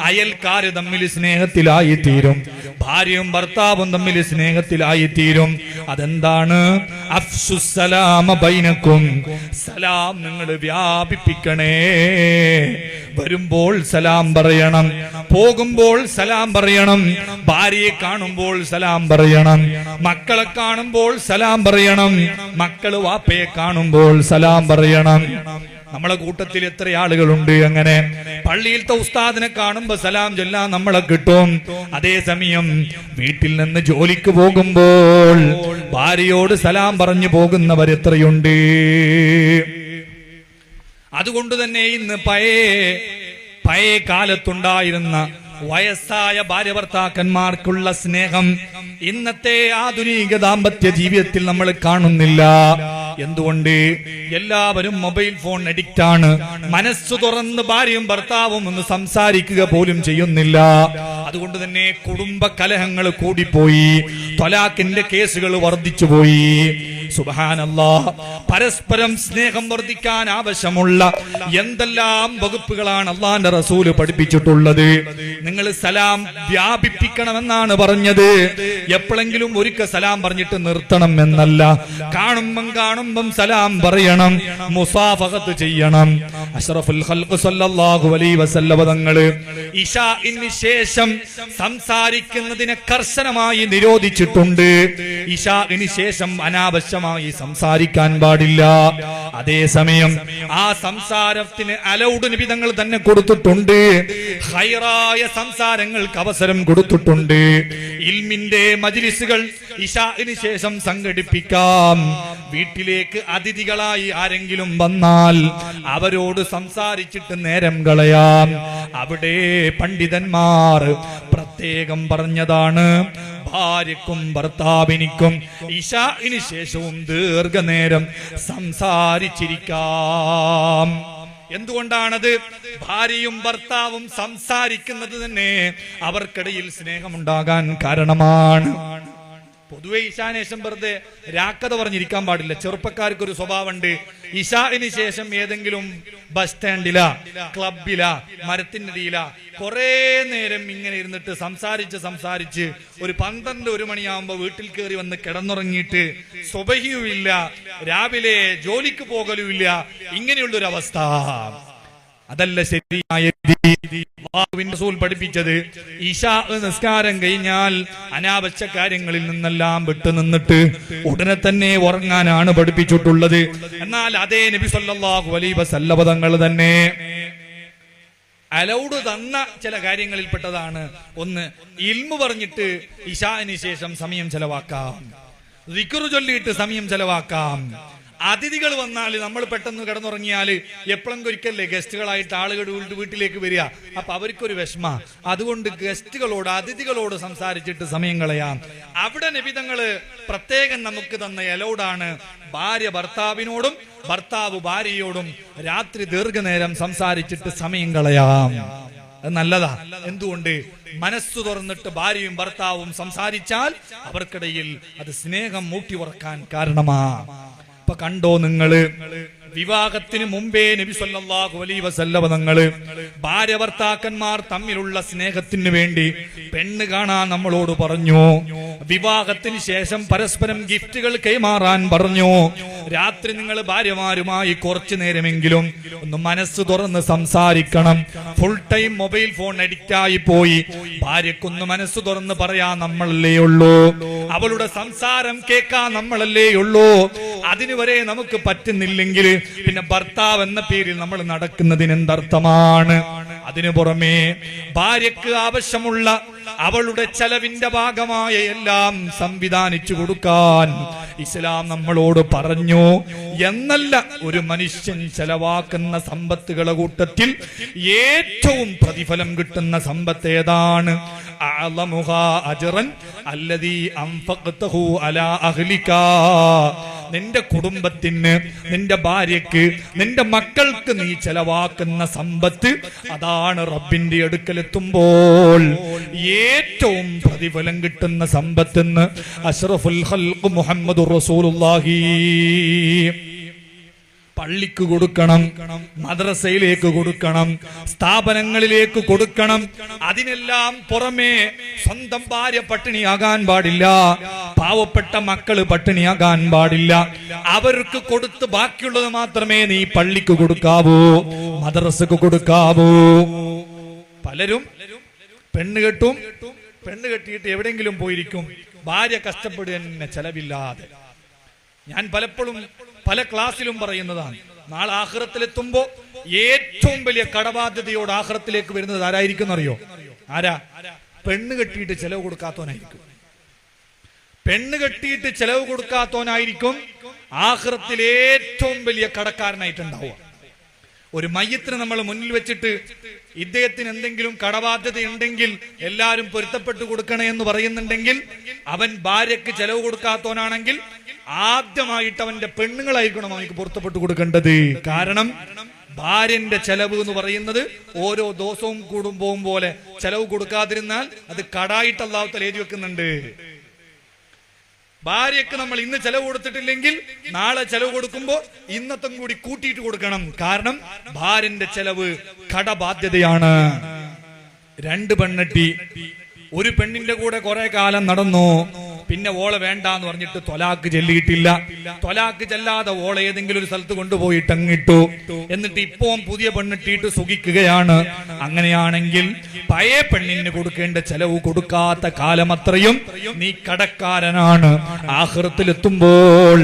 അയൽക്കാര് തമ്മിൽ സ്നേഹത്തിലായി തീരും ഭാര്യയും ഭർത്താവും തമ്മിൽ സ്നേഹത്തിലായി തീരും അതെന്താണ് ബൈനക്കും. സലാം നിങ്ങൾ വ്യാപിപ്പിക്കണേ. വരുമ്പോൾ സലാം പറയണം. പോകുമ്പോൾ സലാം പറയണം. ഭാര്യയെ കാണുമ്പോൾ സലാം പറയണം. മക്കളെ കാണുമ്പോൾ സലാം പറയണം. മക്കൾ വാപ്പയെ കാണുമ്പോൾ സലാം പറയണം. നമ്മളെ കൂട്ടത്തിൽ എത്ര ആളുകളുണ്ട് അങ്ങനെ. പള്ളിയിലത്തെ ഉസ്താദിനെ കാണുമ്പോ സലാം ചൊല്ലാൻ നമ്മളെ കിട്ടും. അതേസമയം വീട്ടിൽ നിന്ന് ജോലിക്ക് പോകുമ്പോൾ ഭാര്യയോട് സലാം പറഞ്ഞു പോകുന്നവർ എത്രയുണ്ട്? അതുകൊണ്ട് തന്നെ ഇന്ന് പഴയ പഴയ കാലത്തുണ്ടായിരുന്ന വയസ്സായ ഭാര്യ ഭർത്താക്കന്മാർക്കുള്ള സ്നേഹം ഇന്നത്തെ ആധുനിക ദാമ്പത്യ ജീവിതത്തിൽ നമ്മൾ കാണുന്നില്ല. എന്തുകൊണ്ട്? എല്ലാവരും മൊബൈൽ ഫോൺ അഡിക്റ്റ് ആണ് മനസ്സ് തുറന്ന് ഭാര്യയും ഭർത്താവും ഒന്ന് സംസാരിക്കുക പോലും ചെയ്യുന്നില്ല. അതുകൊണ്ട് തന്നെ കുടുംബ കലഹങ്ങൾ കൂടിപ്പോയി. തൊലാക്കിന്റെ കേസുകൾ വർദ്ധിച്ചു പോയി പരസ്പരം സ്നേഹം വർദ്ധിക്കാൻ ആവശ്യമുള്ള എന്തെല്ലാം വകുപ്പുകളാണ് അള്ളാന്റെ റസൂൽ പഠിപ്പിച്ചിട്ടുള്ളത്? നിങ്ങൾ സലാം വ്യാപിപ്പിക്കണമെന്നാണ് പറഞ്ഞത്. എപ്പോഴെങ്കിലും ഒരിക്കൽ സലാം പറഞ്ഞിട്ട് നിർത്തണം എന്നല്ല. കാണുമ്പം കാണുമ്പം സലാം പറയണം മുസാഫഹത്ത് ചെയ്യണം. അഷ്റഫുൽ ഖൽഖ് സല്ലല്ലാഹു അലൈഹി ശേഷം സംസാരിക്കുന്നതിനെ കർശനമായി നിരോധിച്ചിട്ടുണ്ട്. ഇശാഇന് ശേഷം അനാവശ്യമായി സംസാരിക്കാൻ പാടില്ല. അതേസമയം ആ സംസാരത്തിന് അലൗഡ് നിബിതങ്ങൾ തന്നെ കൊടുത്തിട്ടുണ്ട്. ഹൈറായ സംസാരങ്ങൾക്ക് അവസരം കൊടുത്തിട്ടുണ്ട്. ഇൽമിന്റെ മജിലിസുകൾ ഇഷാഹിന് ശേഷം സംഘടിപ്പിക്കാം. വീട്ടിലേക്ക് അതിഥികളായി ആരെങ്കിലും വന്നാൽ അവരോട് സംസാരിച്ചിട്ട് നേരം കളയാം. അവിടെ പണ്ഡിതന്മാർ പ്രത്യേകം പറഞ്ഞതാണ്. ഭാര്യക്കും ഭർത്താവിനിക്കും ഇശാഇന് ശേഷവും ദീർഘനേരം സംസാരിച്ചിരിക്കാം. എന്തുകൊണ്ടാണത്? ഭാര്യയും ഭർത്താവും സംസാരിക്കുന്നത് തന്നെ അവർക്കിടയിൽ സ്നേഹമുണ്ടാകാൻ കാരണമാണ്. പൊതുവെ ഇശാനേശം വെറുതെ രാക്കഥ പറഞ്ഞിരിക്കാൻ പാടില്ല. ചെറുപ്പക്കാർക്ക് ഒരു സ്വഭാവമുണ്ട്. ഇഷാന് ശേഷം ഏതെങ്കിലും ബസ് സ്റ്റാൻഡില ക്ലബില മരത്തിനടിയില കുറെ നേരം ഇങ്ങനെ ഇരുന്നിട്ട് സംസാരിച്ച് സംസാരിച്ച് ഒരു പന്ത്രണ്ട് ഒരു മണിയാവുമ്പോ വീട്ടിൽ കയറി വന്ന് കിടന്നുറങ്ങിയിട്ട് സ്വബഹിയുമില്ല രാവിലെ ജോലിക്ക് പോകലുമില്ല ഇങ്ങനെയുള്ളൊരു അവസ്ഥ അതല്ല ശരിയായ രീതി. റസൂൽ പഠിപ്പിച്ചത്. ഇശാ നിസ്കാരം കഴിഞ്ഞാൽ അനാവശ്യ കാര്യങ്ങളിൽ നിന്നെല്ലാം വിട്ടു നിന്നിട്ട് ഉടനെ തന്നെ ഉറങ്ങാനാണ് പഠിപ്പിച്ചിട്ടുള്ളത്. എന്നാൽ അതേ നബി സല്ലാഹു അലൈഹി വസല്ലമ തങ്ങൾ തന്നെ അലൗഡ് തന്ന ചില കാര്യങ്ങളിൽപ്പെട്ടതാണ്. ഒന്ന് ഇൽമു പറഞ്ഞിട്ട് ഇഷാന് ശേഷം സമയം ചെലവാക്കാം. റിക്കുറു ചൊല്ലിയിട്ട് സമയം ചെലവാക്കാം. അതിഥികൾ വന്നാൽ നമ്മൾ പെട്ടെന്ന് കിടന്നുറങ്ങിയാൽ എപ്പോഴെങ്കിലും ഒരിക്കലല്ലേ ഗസ്റ്റുകളായിട്ട് ആളുകൾ വീട്ട് വീട്ടിലേക്ക് വരിക. അപ്പൊ അവർക്കൊരു വിഷമ. അതുകൊണ്ട് ഗസ്റ്റുകളോട് അതിഥികളോട് സംസാരിച്ചിട്ട് സമയം കളയാം. അവിടെ നിബിതങ്ങൾ പ്രത്യേകം നമുക്ക് തന്ന എലോടാണ് ഭാര്യ ഭർത്താവിനോടും ഭർത്താവ് ഭാര്യയോടും രാത്രി ദീർഘനേരം സംസാരിച്ചിട്ട് സമയം കളയാം. അത് നല്ലതാ. എന്തുകൊണ്ട്? മനസ്സു തുറന്നിട്ട് ഭാര്യയും ഭർത്താവും സംസാരിച്ചാൽ അവർക്കിടയിൽ അത് സ്നേഹം മൂട്ടി ഉറക്കാൻ കാരണമാ. ഇപ്പൊ കണ്ടോ നിങ്ങൾ? വിവാഹത്തിന് മുമ്പേ നബി സല്ലാഹു അലൈ വസല്ലമ തങ്ങൾ ഭാര്യ ഭർത്താക്കന്മാർ തമ്മിലുള്ള സ്നേഹത്തിന് വേണ്ടി പെണ്ണ് കാണാൻ നമ്മളോട് പറഞ്ഞു. വിവാഹത്തിന് ശേഷം പരസ്പരം ഗിഫ്റ്റുകൾ കൈമാറാൻ പറഞ്ഞു. രാത്രി നിങ്ങൾ ഭാര്യമാരുമായി കുറച്ചു നേരമെങ്കിലും ഒന്ന് മനസ്സ് തുറന്ന് സംസാരിക്കണം. Full time mobile phone addict ആയി പോയി. ഭാര്യക്കൊന്ന് മനസ്സ് തുറന്ന് പറയാ നമ്മളല്ലേ ഉള്ളൂ. അവളുടെ സംസാരം കേൾക്കാൻ നമ്മളല്ലേ ഉള്ളൂ. അതിനുവരെ നമുക്ക് പറ്റുന്നില്ലെങ്കിൽ പിന്നെ ഭർത്താവ് എന്ന പേരിൽ നമ്മൾ നടക്കുന്നതിന് എന്തർത്ഥമാണ്? അതിനു പുറമേ ഭാര്യക്ക് ആവശ്യമുള്ള അവളുടെ ചെലവിന്റെ ഭാഗമായ എല്ലാം സംവിധാനിച്ചു കൊടുക്കാൻ ഇസ്ലാം നമ്മളോട് പറഞ്ഞു. എന്നല്ല ഒരു മനുഷ്യൻ ചെലവാക്കുന്ന സമ്പത്തുകളെ കൂട്ടത്തിൽ ഏറ്റവും പ്രതിഫലം കിട്ടുന്ന സമ്പത്ത് ഏതാണ്? അജ്റൻ അല്ലദീ അൻഫഖ്തഹു അലാ അഹ്ലികാ. നിന്റെ കുടുംബത്തിന് നിന്റെ ഭാര്യക്ക് നിന്റെ മക്കൾക്ക് നീ ചെലവാക്കുന്ന സമ്പത്ത് അതാണ് റബ്ബിന്റെ അടുക്കലെത്തുമ്പോൾ. ഏറ്റവും പ്രതിഫലം കിട്ടുന്ന സമ്പത്തെന്ന് അഷ്റഫുൽ ഹൽക്ക് മുഹമ്മദ് പള്ളിക്ക് കൊടുക്കണം മദ്രസയിലേക്ക് കൊടുക്കണം സ്ഥാപനങ്ങളിലേക്ക് കൊടുക്കണം. അതിനെല്ലാം പുറമേ സ്വന്തം ഭാര്യ പട്ടിണിയാകാൻ പാടില്ല. പാവപ്പെട്ട മക്കൾ പട്ടിണിയാകാൻ പാടില്ല. അവർക്ക് കൊടുത്ത് ബാക്കിയുള്ളത് മാത്രമേ നീ പള്ളിക്ക് കൊടുക്കാവൂ മദ്രസക്ക് കൊടുക്കാവൂ. പലരും പെണ്ണ് കെട്ടും പെണ്ണ് കെട്ടിയിട്ട് എവിടെയെങ്കിലും പോയിരിക്കും. ഭാര്യ കഷ്ടപ്പെടുക തന്നെ ചെലവില്ലാതെ. ഞാൻ പലപ്പോഴും പല ക്ലാസ്സിലും പറയുന്നതാണ് നാളെ ആഹ്റത്തിലെത്തുമ്പോ ഏറ്റവും വലിയ കടബാധ്യതയോട് ആഹ്റത്തിലേക്ക് വരുന്നത് ആരായിരിക്കും അറിയോ ആരാ? പെണ്ണ് കെട്ടിയിട്ട് ചെലവ് കൊടുക്കാത്തവനായിരിക്കും. പെണ്ണ് കെട്ടിയിട്ട് ചെലവ് കൊടുക്കാത്തവനായിരിക്കും ആഹൃത്തിൽ ഏറ്റവും വലിയ കടക്കാരനായിട്ടുണ്ടാവുക. ഒരു മയ്യത്തിന് നമ്മൾ മുന്നിൽ വെച്ചിട്ട് ഇദ്ദേഹത്തിന് എന്തെങ്കിലും കടബാധ്യത ഉണ്ടെങ്കിൽ എല്ലാവരും പൊരുത്തപ്പെട്ട് കൊടുക്കണേ എന്ന് പറയുന്നുണ്ടെങ്കിൽ അവൻ ഭാര്യക്ക് ചെലവ് കൊടുക്കാത്തവനാണെങ്കിൽ ആദ്യമായിട്ട് അവന്റെ പെണ്ണുങ്ങളായിരിക്കണം അവനക്ക് പൊരുത്തപ്പെട്ട് കൊടുക്കേണ്ടത്. കാരണം ഭാര്യന്റെ ചെലവ് എന്ന് പറയുന്നത് ഓരോ ദിവസവും കൂടുമ്പോവും പോലെ ചെലവ് കൊടുക്കാതിരുന്നാൽ അത് കടായിട്ട് അള്ളാഹുത്തൽ എഴുതി വെക്കുന്നുണ്ട്. ഭാര്യക്ക് നമ്മൾ ഇന്ന് ചെലവ് കൊടുത്തിട്ടില്ലെങ്കിൽ നാളെ ചെലവ് കൊടുക്കുമ്പോൾ ഇന്നത്തെ കൂടി കൂട്ടിയിട്ട് കൊടുക്കണം. കാരണം ഭാര്യന്റെ ചെലവ് കടബാധ്യതയാണ്. രണ്ട് പെണ്ണെട്ടി ഒരു പെണ്ണിന്റെ കൂടെ കുറെ കാലം നടന്നു? പിന്നെ ഓളെ വേണ്ട എന്ന് പറഞ്ഞിട്ട് തൊലാക്ക് ചെല്ലിയിട്ടില്ല. തൊലാക്ക് ചെല്ലാതെ ഓളെ ഏതെങ്കിലും ഒരു സ്ഥലത്ത് കൊണ്ടുപോയിട്ട് അങ്ങിട്ടു എന്നിട്ട് ഇപ്പവും പുതിയ പെണ്ണിട്ടിട്ട് സുഖിക്കുകയാണ്. അങ്ങനെയാണെങ്കിൽ പഴയ പെണ്ണിന് കൊടുക്കേണ്ട ചെലവ് കൊടുക്കാത്ത കാലം അത്രയും നീ കടക്കാരനാണ്. ആഹൃത്തിലെത്തുമ്പോൾ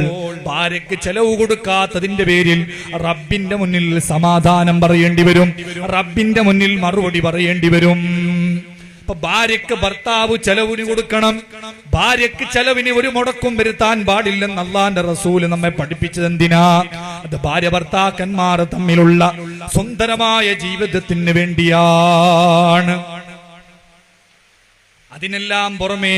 ഭാര്യക്ക് ചെലവ് കൊടുക്കാത്തതിന്റെ പേരിൽ റബ്ബിന്റെ മുന്നിൽ സമാധാനം പറയേണ്ടി വരും. റബ്ബിന്റെ മുന്നിൽ മറുപടി പറയേണ്ടി വരും. ഇപ്പൊ ഭാര്യക്ക് ഭർത്താവ് ചെലവിന് കൊടുക്കണം. ഭാര്യക്ക് ചെലവിന് ഒരു മുടക്കും വരുത്താൻ പാടില്ലെന്ന് അള്ളാന്റെ റസൂൽ നമ്മെ പഠിപ്പിച്ചത് എന്തിനാ? അത് ഭാര്യ ഭർത്താക്കന്മാർ തമ്മിലുള്ള സുന്ദരമായ ജീവിതത്തിന് വേണ്ടിയാണ്. അതിനെല്ലാം പുറമേ